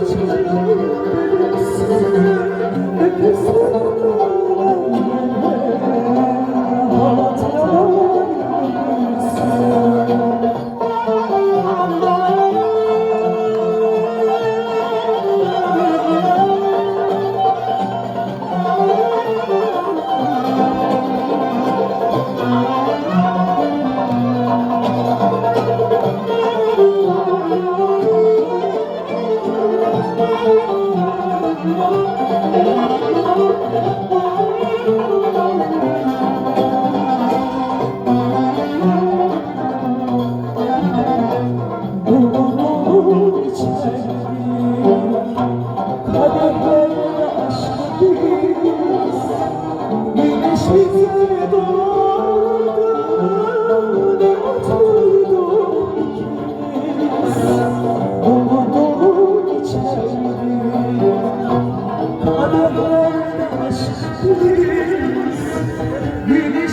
I'm sorry. Kaderlere aşk biz Güneş bizi doğar